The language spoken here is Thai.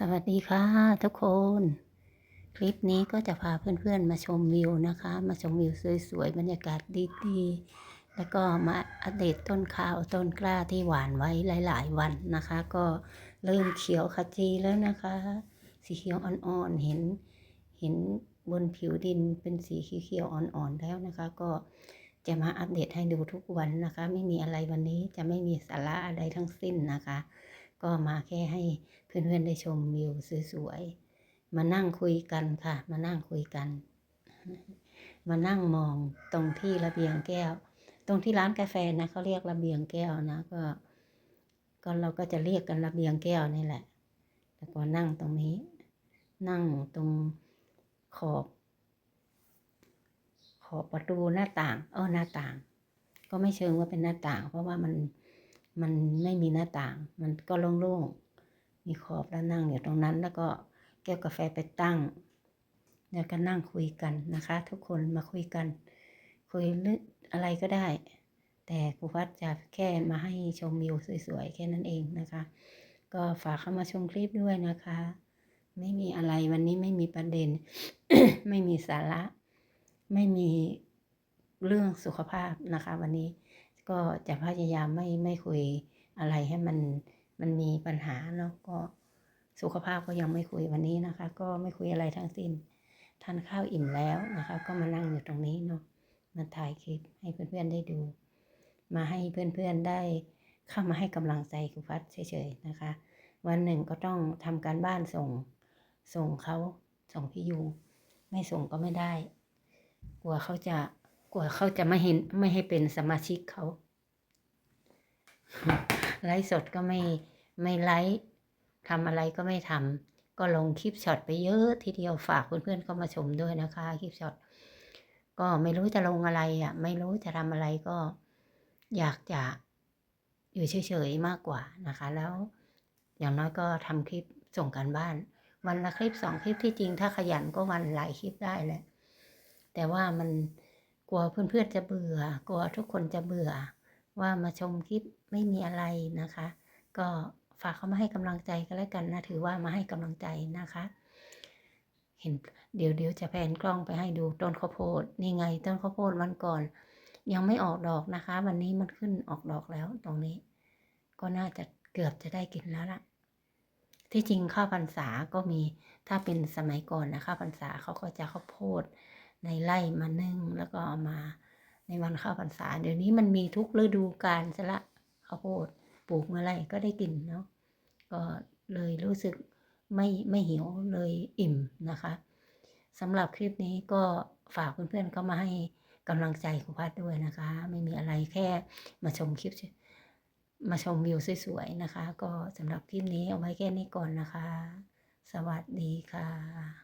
สวัสดีค่ะทุกคน คลิปนี้ก็จะพาเพื่อนๆมาชมวิวนะคะ มาชมวิวสวยๆ บรรยากาศดีๆ แล้วก็มาอัปเดตต้นข้าวต้นกล้าที่หวานไว้หลาย ๆ วันนะคะ ก็เริ่มเขียวขจีแล้วนะคะ สีเขียวอ่อนๆเห็นเห็นบนผิวดินเป็นสีเขียวอ่อนๆแล้วนะคะ ก็จะมาอัปเดตให้ดูทุกวันนะคะ ไม่มีอะไรวันนี้จะไม่มีสาระอะไรทั้งสิ้นนะคะ ก็มาแค่ให้เพื่อนๆได้ชมวิวสวยๆ มานั่งคุยกันค่ะ มานั่งคุยกัน มานั่งมองตรงที่ระเบียงแก้ว ตรงที่ร้านกาแฟนะเขาเรียกระเบียงแก้วนะก็ ก็เราก็จะเรียกกันระเบียงแก้วนี่แหละ แล้วก็นั่งตรงนี้ นั่งตรงขอบขอบประตูหน้าต่าง เออหน้าต่าง ก็ไม่เชิงว่าเป็นหน้าต่าง เพราะว่ามัน มันไม่มีหน้าต่าง มันก็โล่งๆ มีขอบแล้วนั่งอยู่ตรงนั้น แล้วก็แก้วกาแฟไปตั้ง แล้วก็นั่งคุยกันนะคะ ทุกคนมาคุยกัน คุยเรื่องอะไรก็ได้ แต่ครูพัดจะแค่มาให้ชมวิวสวยๆ แค่นั้นเองนะคะ ก็ฝากเข้ามาชมคลิปด้วยนะคะ ไม่มีอะไรวันนี้ไม่มีประเด็น ไม่มีสาระ ไม่มีเรื่องสุขภาพนะคะ วันนี้ ก็จะพยายามไม่ไม่คุยอะไรให้มันมันมีปัญหาเนาะก็สุขภาพก็ยังไม่คุยวันนี้นะคะ ก็ไม่คุยอะไรทั้งสิ้นทานข้าวอิ่มแล้วนะคะ ก็มานั่งอยู่ตรงนี้เนาะมาถ่ายคลิปให้เพื่อนๆได้ดู มาให้เพื่อนๆได้เข้ามาให้กำลังใจครูพัดเฉยๆนะคะ วันหนึ่งก็ต้องทำการบ้านส่งส่งเขาส่งพี่ยูไม่ส่งก็ไม่ได้ กลัวเขาจะ กลัวเขาจะไม่เห็นไม่ให้เป็นสมาชิกเขา ไลฟ์สดก็ไม่ไม่ไลฟ์ทำอะไรก็ไม่ทำก็ลงคลิปช็อตไปเยอะทีเดียวฝากเพื่อนๆเข้ามาชมด้วยนะคะคลิปช็อตก็ไม่รู้จะลงอะไรอะ ไม่รู้จะทำอะไรก็ อยากจะอยู่เฉยๆมากกว่านะคะ แล้ว อย่างน้อยก็ทำคลิปส่งกันบ้าน วันละคลิปสองคลิปที่จริงถ้าขยันก็วันหลายคลิปได้แหละแต่ว่ามัน กลัวเพื่อนๆจะเบื่อ กลัวทุกคนจะเบื่อ ว่ามาชมคลิปไม่มีอะไรนะคะ ก็ฝากเขามาให้กำลังใจกันแล้วกันนะถือว่ามาให้กำลังใจนะคะ เห็นเดี๋ยวเดี๋ยวจะแพนกล้องไปให้ดูต้นข้าวโพดนี่ไงต้นข้าวโพดวันก่อน ยังไม่ออกดอกนะคะ วันนี้มันขึ้นออกดอกแล้วตรงนี้ ก็น่าจะเกือบจะได้กินแล้วล่ะ ที่จริงข้าวพรรษาก็มีถ้าเป็นสมัยก่อนนะข้าวพรรษาเขาก็จะข้าวโพด ในไร่มานึ่งแล้วก็เอามาในวันข้าวพรรษา เดี๋ยวนี้มันมีทุกฤดูกาลซะละข้าวโพดปลูกเมื่อไรก็ได้กินเนาะก็เลยรู้สึกไม่ไม่หิวเลยอิ่มนะคะสำหรับคลิปนี้ก็ฝากเพื่อนๆเข้ามาให้กำลังใจครูพัดด้วยนะคะ ไม่มีอะไรแค่มาชมคลิป มาชมวิวสวยๆนะคะ ก็สำหรับคลิปนี้เอาไว้แค่นี้ก่อนนะคะ สวัสดีค่ะ